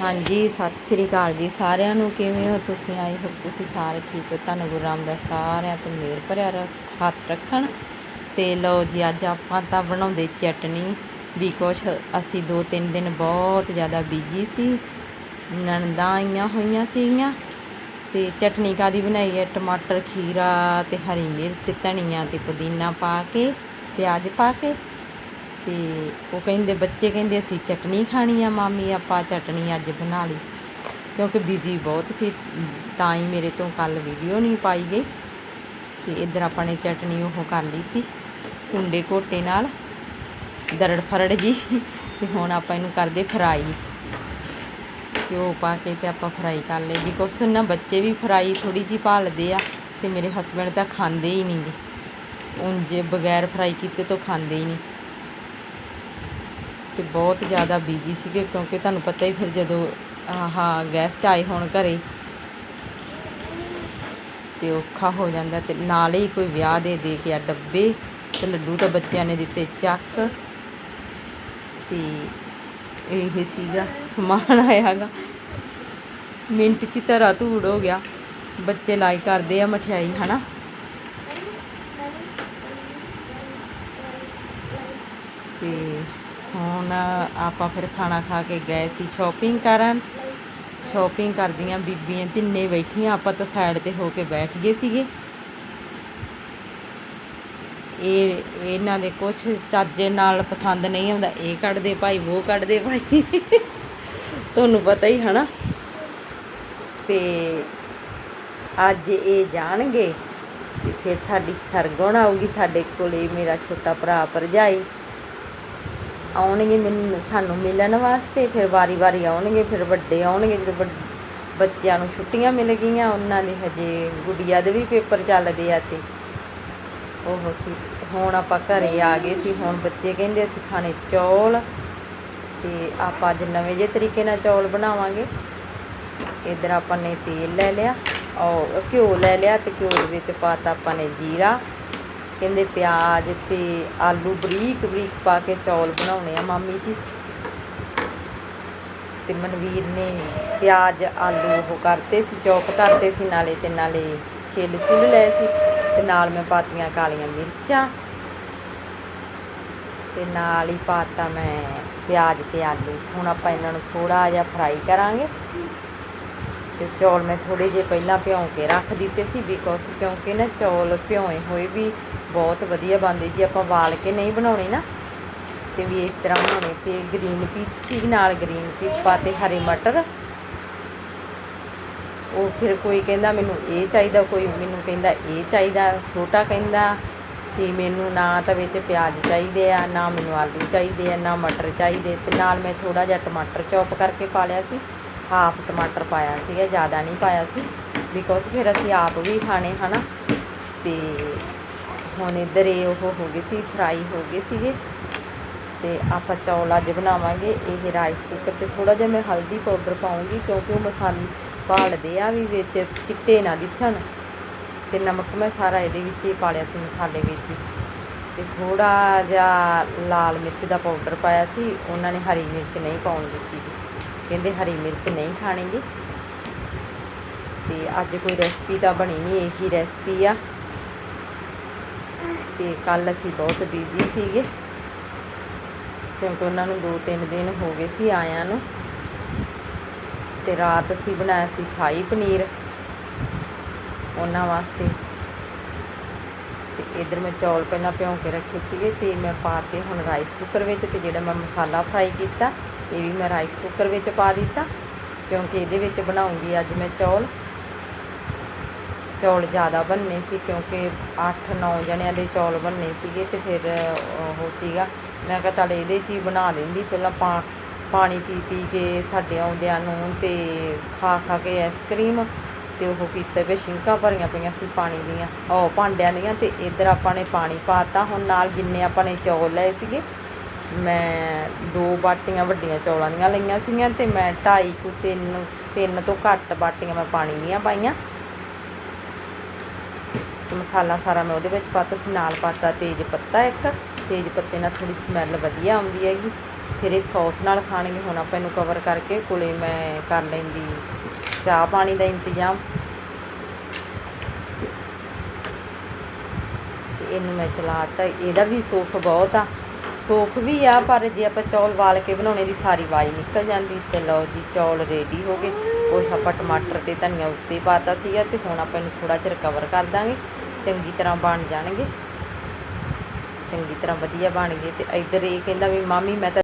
ਹਾਂਜੀ, ਸਤਿ ਸ੍ਰੀ ਅਕਾਲ ਜੀ ਸਾਰਿਆਂ ਨੂੰ। ਕਿਵੇਂ ਹੋ ਤੁਸੀਂ? ਆਈ ਹੋ ਤੁਸੀਂ ਸਾਰੇ ਠੀਕ ਹੋ। ਤੁਹਾਨੂੰ ਗੁਰੂ ਰਾਮਦਾਸ ਸਾਰਿਆਂ ਤੇ ਮੇਰ ਭਰਿਆ ਰੱਖ- ਹੱਥ ਰੱਖਣ। ਤੇ ਲਓ ਜੀ, ਅੱਜ ਆਪਾਂ ਤਾਂ ਬਣਾਉਂਦੇ ਚਟਨੀ। ਵੀ ਕੁਛ ਅਸੀਂ ਦੋ ਤਿੰਨ ਦਿਨ ਬਹੁਤ ਜ਼ਿਆਦਾ ਬੀਜੀ ਸੀ। ਨਣਦਾਂ ਆਈਆਂ ਹੋਈਆਂ ਸੀਗੀਆਂ। ਤੇ ਚਟਨੀ ਕਾਦੀ ਬਣਾਈ ਹੈ? ਟਮਾਟਰ, ਖੀਰਾ ਤੇ ਹਰੀ ਮਿਰਚ, ਧਨੀਆ ਤੇ ਪੁਦੀਨਾ ਪਾ ਕੇ, ਪਿਆਜ਼ ਪਾ ਕੇ। ਤੇ ਉਹ ਕਹਿੰਦੇ, ਬੱਚੇ ਕਹਿੰਦੇ, ਅਸੀਂ ਚਟਨੀ ਖਾਣੀ ਆ ਮਾਮੀ, ਆਪਾਂ ਚਟਨੀ ਅੱਜ ਬਣਾ ਲਈ। ਕਿਉਂਕਿ ਬਿਜ਼ੀ ਬਹੁਤ ਸੀ, ਤਾਂ ਹੀ ਮੇਰੇ ਤੋਂ ਕੱਲ ਵੀਡੀਓ ਨਹੀਂ ਪਾਈ ਗਈ। ਤੇ ਇੱਧਰ ਆਪਾਂ ਨੇ ਚਟਨੀ ਉਹ ਕਰ ਲਈ ਸੀ, ਕੁੰਡੇ ਘੋਟੇ ਨਾਲ, ਦਰੜ ਫਰੜ ਜੀ। ਤੇ ਹੁਣ ਆਪਾਂ ਇਹਨੂੰ ਕਰਦੇ ਫਰਾਈ। ਘਿਓ ਪਾ ਕੇ ਤੇ ਆਪਾਂ ਫਰਾਈ ਕਰ ਲਈ ਬਿਕੋਜ਼ ਨਾ ਬੱਚੇ ਵੀ ਫਰਾਈ ਥੋੜੀ ਜੀ ਭਾਲਦੇ ਆ ਤੇ ਮੇਰੇ ਹਸਬੰਡ ਤਾਂ ਖਾਂਦੇ ਹੀ ਨਹੀਂਗੇ ਉਂਝ ਬਗੈਰ ਫਰਾਈ ਕੀਤੇ ਤੋਂ ਖਾਂਦੇ ਹੀ ਨਹੀਂ। ਤੇ ਬਹੁਤ ਜ਼ਿਆਦਾ ਬਿਜ਼ੀ ਸੀਗੇ ਕਿਉਂਕਿ ਤੁਹਾਨੂੰ ਪਤਾ ਹੀ ਫਿਰ ਜਦੋਂ, ਆਹ ਗੈਸਟ ਆਏ ਹੋਣ ਘਰੇ, ਤੇ ਔਖਾ ਹੋ ਜਾਂਦਾ ਤੇ ਨਾਲੇ ਹੀ ਕੋਈ ਵਿਆਹ ਦੇ ਦੇ ਕੇ ਆ ਡੱਬੇ ਤੇ ਲੱਡੂ ਤਾਂ ਬੱਚਿਆਂ ਨੇ ਦਿੱਤੇ ਚੱਕ ਤੇ ਇਹ ਸੀਗਾ ਸਮਾਨ ਆਇਆਗਾ ਮਿੰਟ ਚ ਹੀ ਧਰਾ ਧੂੜ ਹੋ ਗਿਆ। ਬੱਚੇ ਲਾਈ ਕਰਦੇ ਆ ਮਠਿਆਈ, ਹਨਾ? ਤੇ ਹੁਣ ਆਪਾਂ ਫਿਰ ਖਾਣਾ ਖਾ ਕੇ ਗਏ ਸੀ ਸ਼ਾਪਿੰਗ ਕਰਨ। ਸ਼ਾਪਿੰਗ ਕਰਦੀਆਂ ਬੀਬੀਆਂ ਤਿੰਨੇ ਬੈਠੀਆਂ, ਆਪਾਂ ਤਾਂ ਸਾਈਡ ਤੇ ਹੋ ਕੇ ਬੈਠ ਗਏ ਸੀਗੇ। ਇਹ, ਇਹਨਾਂ ਦੇ ਕੁਝ ਚਾਜੇ ਨਾਲ ਪਸੰਦ ਨਹੀਂ ਆਉਂਦਾ, ਇਹ ਕੱਢਦੇ ਭਾਈ, ਉਹ ਕੱਢਦੇ ਭਾਈ। ਤੁਹਾਨੂੰ ਪਤਾ ਹੀ ਹਨਾ। ਤੇ ਅੱਜ ਇਹ ਜਾਣਗੇ ਤੇ ਫਿਰ ਸਾਡੀ ਸਰਗੁਣ ਆਊਗੀ, ਸਾਡੇ ਕੋਲੇ ਮੇਰਾ ਛੋਟਾ ਭਰਾ ਭਰਜਾਈ। ਆਉਣਗੇ ਮੈਨੂੰ, ਸਾਨੂੰ ਮਿਲਣ ਵਾਸਤੇ, ਫਿਰ ਵਾਰੀ-ਵਾਰੀ ਆਉਣਗੇ, ਫਿਰ ਵੱਡੇ ਆਉਣਗੇ, ਜਦੋਂ ਵੱਡ- ਬੱਚਿਆਂ ਨੂੰ ਛੁੱਟੀਆਂ ਮਿਲ ਗਈਆਂ, ਉਹਨਾਂ ਦੇ ਹਜੇ ਗੁੱਡੀਆ ਦੇ ਵੀ ਪੇਪਰ ਚੱਲਦੇ ਆ ਤੇ। ਉਹ ਸੀ ਹੁਣ ਆਪਾਂ ਘਰੇ ਆ ਗਏ ਸੀ, ਹੁਣ ਬੱਚੇ ਕਹਿੰਦੇ ਅਸੀਂ ਖਾਣੇ ਚੌਲ, ਤੇ ਆਪਾਂ ਅੱਜ ਨਵੇਂ ਜਿਹੇ ਤਰੀਕੇ ਨਾਲ ਚੌਲ ਬਣਾਵਾਂਗੇ। ਇਧਰ ਆਪਾਂ ਨੇ ਤੇਲ ਲੈ ਲਿਆ, ਔਰ ਘਿਓ ਲੈ ਲਿਆ ਤੇ ਘਿਓ ਦੇ ਵਿੱਚ ਪਾਤਾ ਆਪਾਂ ਨੇ ਜੀਰਾ। ਕਹਿੰਦੇ ਪਿਆਜ਼ ਤੇ ਆਲੂ ਬਰੀਕ ਬਰੀਕ ਪਾ ਕੇ ਚੌਲ ਬਣਾਉਣੇ ਆ ਮਾਮੀ ਜੀ। ਤੇ ਮਨਵੀਰ ਨੇ ਪਿਆਜ਼, ਆਲੂ ਉਹ ਕਰਤੇ ਸੀ, ਚੌਪ ਕਰਤੇ ਸੀ, ਨਾਲੇ ਤੇ ਨਾਲੇ ਛਿੱਲ ਛੁੱਲ ਲਏ ਸੀ ਤੇ ਨਾਲ ਮੈਂ ਪਾਤੀਆਂ ਕਾਲੀਆਂ ਮਿਰਚਾਂ ਤੇ ਨਾਲ ਹੀ ਪਾਤਾ ਮੈਂ ਪਿਆਜ਼ ਤੇ ਆਲੂ। ਹੁਣ ਆਪਾਂ ਇਹਨਾਂ ਨੂੰ ਥੋੜਾ ਜਿਹਾ ਫਰਾਈ ਕਰਾਂਗੇ। ਤੇ ਚੌਲ ਮੈਂ ਥੋੜੇ ਜਿਹੇ ਪਹਿਲਾਂ ਭਿਉਂ ਕੇ ਰੱਖ ਦਿੱਤੇ ਸੀ ਬਿਕੋਜ਼ ਕਿਉਂਕਿ ਨਾ ਚੌਲ ਭਿਉਏ ਹੋਏ ਵੀ ਬਹੁਤ ਵਧੀਆ ਬਣਦੇ। ਜੇ ਆਪਾਂ ਵਾਲ ਕੇ ਨਹੀਂ ਬਣਾਉਣੇ ਨਾ, ਤੇ ਵੀ ਇਸ ਤਰ੍ਹਾਂ ਬਣਾਉਣੇ ਤੇ ਗ੍ਰੀਨ ਪੀਸ ਸੀ, ਨਾਲ ਗ੍ਰੀਨ ਪੀਸ ਪਾਤੇ ਹਰੇ ਮਟਰ। ਉਹ ਫਿਰ ਕੋਈ ਕਹਿੰਦਾ ਮੈਨੂੰ ਇਹ ਚਾਹੀਦਾ, ਕੋਈ ਮੈਨੂੰ ਕਹਿੰਦਾ ਇਹ ਚਾਹੀਦਾ, ਛੋਟਾ ਕਹਿੰਦਾ ਕਿ ਮੈਨੂੰ ਨਾ ਤਾਂ ਵਿੱਚ ਪਿਆਜ਼ ਚਾਹੀਦੇ ਆ, ਨਾ ਮੈਨੂੰ ਆਲੂ ਚਾਹੀਦੇ ਆ, ਨਾ ਮਟਰ ਚਾਹੀਦੇ। ਤੇ ਨਾਲ ਮੈਂ ਥੋੜਾ ਜਿਹਾ ਟਮਾਟਰ ਚੌਪ ਕਰਕੇ ਪਾ ਲਿਆ ਸੀ, ਹਾਫ ਟਮਾਟਰ ਪਾਇਆ ਸੀਗਾ, ਜ਼ਿਆਦਾ ਨਹੀਂ ਪਾਇਆ ਸੀ ਬਿਕੋਜ਼ ਫਿਰ ਅਸੀਂ ਆਪ ਵੀ ਖਾਣੇ, ਹਨਾ? ਤੇ ਹੁਣ ਇੱਧਰ ਇਹ ਉਹ ਹੋ ਗਏ ਸੀ, ਫਰਾਈ ਹੋ ਗਏ ਸੀਗੇ। ਤੇ ਆਪਾਂ ਚੌਲ ਅੱਜ ਬਣਾਵਾਂਗੇ। ਇਹ ਰਾਈਸ ਕੁੱਕਰ 'ਚ ਥੋੜਾ ਜਿਹਾ ਮੈਂ ਹਲਦੀ ਪਾਊਡਰ ਪਾਉਂਗੀ ਕਿਉਂਕਿ ਉਹ ਮਸਾਲੇ ਭਾਲਦੇ ਆ ਵੀ ਵਿੱਚ ਚਿੱਟੇ ਨਾ ਦਿਸਣ। ਤੇ ਨਮਕ ਮੈਂ ਸਾਰਾ ਇਹਦੇ ਵਿੱਚ ਹੀ ਪਾ ਲਿਆ ਸੀ ਮਸਾਲੇ ਵਿੱਚ। ਹੀ। ਤੇ ਥੋੜਾ ਜਿਹਾ ਲਾਲ ਮਿਰਚ ਦਾ ਪਾਊਡਰ ਪਾਇਆ ਸੀ। ਉਹਨਾਂ ਨੇ ਹਰੀ ਮਿਰਚ ਨਹੀਂ ਪਾਉਣ ਦਿੱਤੀ। ਕਹਿੰਦੇ ਹਰੀ ਮਿਰਚ ਨਹੀਂ ਖਾਣੀਗੀ ਤੇ ਅੱਜ ਕੋਈ ਰੈਸਪੀ ਤਾਂ ਬਣੀ ਨਹੀਂ, ਇਹੀ ਰੈਸਪੀ ਆ। ਤੇ ਕੱਲ ਅਸੀਂ ਬਹੁਤ ਬਿਜ਼ੀ ਸੀਗੇ। ਕਿਉਂਕਿ ਉਹਨਾਂ ਨੂੰ 2-3 ਦਿਨ ਹੋ ਗਏ ਸੀ ਆਇਆਂ ਨੂੰ। ਤੇ ਰਾਤ ਅਸੀਂ ਬਣਾਇਆ ਸੀ ਸ਼ਾਹੀ ਪਨੀਰ ਉਹਨਾਂ ਵਾਸਤੇ। ਤੇ ਇਧਰ ਮੈਂ ਚੌਲ ਪਹਿਲਾਂ ਭਿਉਂ ਕੇ ਰੱਖੇ ਸੀਗੇ ਤੇ ਮੈਂ ਪਾਤੇ ਹੁਣ ਰਾਈਸ ਕੁੱਕਰ ਵਿੱਚ ਤੇ ਜਿਹੜਾ ਮੈਂ ਮਸਾਲਾ ਫਰਾਈ ਕੀਤਾ, ਇਹ ਵੀ ਮੈਂ ਰਾਈਸ ਕੁੱਕਰ ਵਿੱਚ ਪਾ ਦਿੱਤਾ। ਕਿਉਂਕਿ ਇਹਦੇ ਵਿੱਚ ਬਣਾਉਂਗੀ ਅੱਜ ਮੈਂ ਚੌਲ। ਚੌਲ ਜ਼ਿਆਦਾ ਬਣਨੇ ਸੀ ਕਿਉਂਕਿ 8-9 ਜਣਿਆਂ ਦੇ ਚੌਲ ਬਣਨੇ ਸੀਗੇ ਤੇ ਫਿਰ ਉਹ ਸੀਗਾ। ਮੈਂ ਕਿਹਾ ਚੱਲ ਇਹਦੇ 'ਚ ਹੀ ਬਣਾ ਦਿੰਦੀ ਪਹਿਲਾਂ ਪਾ, ਪਾਣੀ ਪੀ ਪੀ ਕੇ ਸਾਡੇ ਆਉਂਦਿਆਂ ਨੂੰ ਤੇ ਖਾ ਖਾ ਕੇ ਆਈਸਕ੍ਰੀਮ ਤੇ ਉਹ ਪੀਤੇ ਵੇ ਸ਼ਿੰਕਾਂ ਭਰੀਆਂ ਪਈਆਂ ਸੀ ਪਾਣੀ ਦੀਆਂ। ਉਹ ਭਾਂਡਿਆਂ ਦੀਆਂ ਤੇ ਇੱਧਰ ਆਪਾਂ ਨੇ ਪਾਣੀ ਪਾਤਾ ਹੁਣ ਨਾਲ ਜਿੰਨੇ ਆਪਾਂ ਨੇ ਚੌਲ ਲਏ ਸੀਗੇ, ਮੈਂ ਦੋ ਬਾਟੀਆਂ ਵੱਡੀਆਂ ਚੌਲਾਂ ਦੀਆਂ ਲਈਆਂ ਸੀਗੀਆਂ ਤੇ ਮੈਂ ਢਾਈ ਕੁ ਤਿੰਨ ਤਿੰਨ ਤੋਂ ਘੱਟ ਬਾਟੀਆਂ ਮੈਂ ਪਾਣੀ ਦੀਆਂ ਪਾਈਆਂ। ਤੇ ਮਸਾਲਾ ਸਾਰਾ ਮੈਂ ਉਹਦੇ ਵਿੱਚ ਪਾਤਾ ਸੀ, ਨਾਲ ਪਾਤਾ ਤੇਜ ਪੱਤਾ ਇੱਕ। ਤੇਜ ਪੱਤੇ ਨਾਲ ਥੋੜੀ ਸਮੈਲ ਵਧੀਆ ਆਉਂਦੀ ਹੈਗੀ। ਫਿਰ ਇਹ ਸੌਸ ਨਾਲ ਖਾਣਗੇ, ਹੁਣ ਆਪਾਂ ਇਹਨੂੰ ਕਵਰ ਕਰਕੇ ਕੋਲੇ ਮੈਂ ਕਰ ਲੈਂਦੀ ਚਾਹ ਪਾਣੀ ਦਾ ਇੰਤਜ਼ਾਮ। ਤੇ ਇਹਨੂੰ ਮੈਂ ਚਲਾਤਾ। ਇਹਦਾ ਵੀ ਸੁੱਖ ਬਹੁਤ ਆ। ਸੁੱਖ ਵੀ ਆ, ਪਰ ਜੇ ਆਪਾਂ ਚੌਲ ਵਾਲ ਕੇ ਬਣਾਉਣੇ ਦੀ ਸਾਰੀ ਵਾਈ ਨਿਕਲ ਜਾਂਦੀ ਤੇ ਲਓ ਜੀ, ਚੌਲ ਰੈਡੀ ਹੋ ਗਏ। ਕੁਛ ਆਪਾਂ ਟਮਾਟਰ ਤੇ ਧਨੀਆ ਉੱਤੇ ਪਾਤਾ ਸੀਗਾ ਤੇ ਹੁਣ ਆਪਾਂ ਇਹਨੂੰ ਥੋੜਾ ਜਿਹਾ ਕਵਰ ਕਰ ਦਾਂਗੇ। ਚੰਗੀ ਤਰ੍ਹਾਂ ਬਣ ਜਾਣਗੇ। ਚੰਗੀ ਤਰ੍ਹਾਂ ਵਧੀਆ ਬਣ ਗਏ ਤੇ ਇੱਧਰ ਇਹ ਕਹਿੰਦਾ ਵੀ, ਮਾਮੀ, ਮੈਂ ਤਾਂ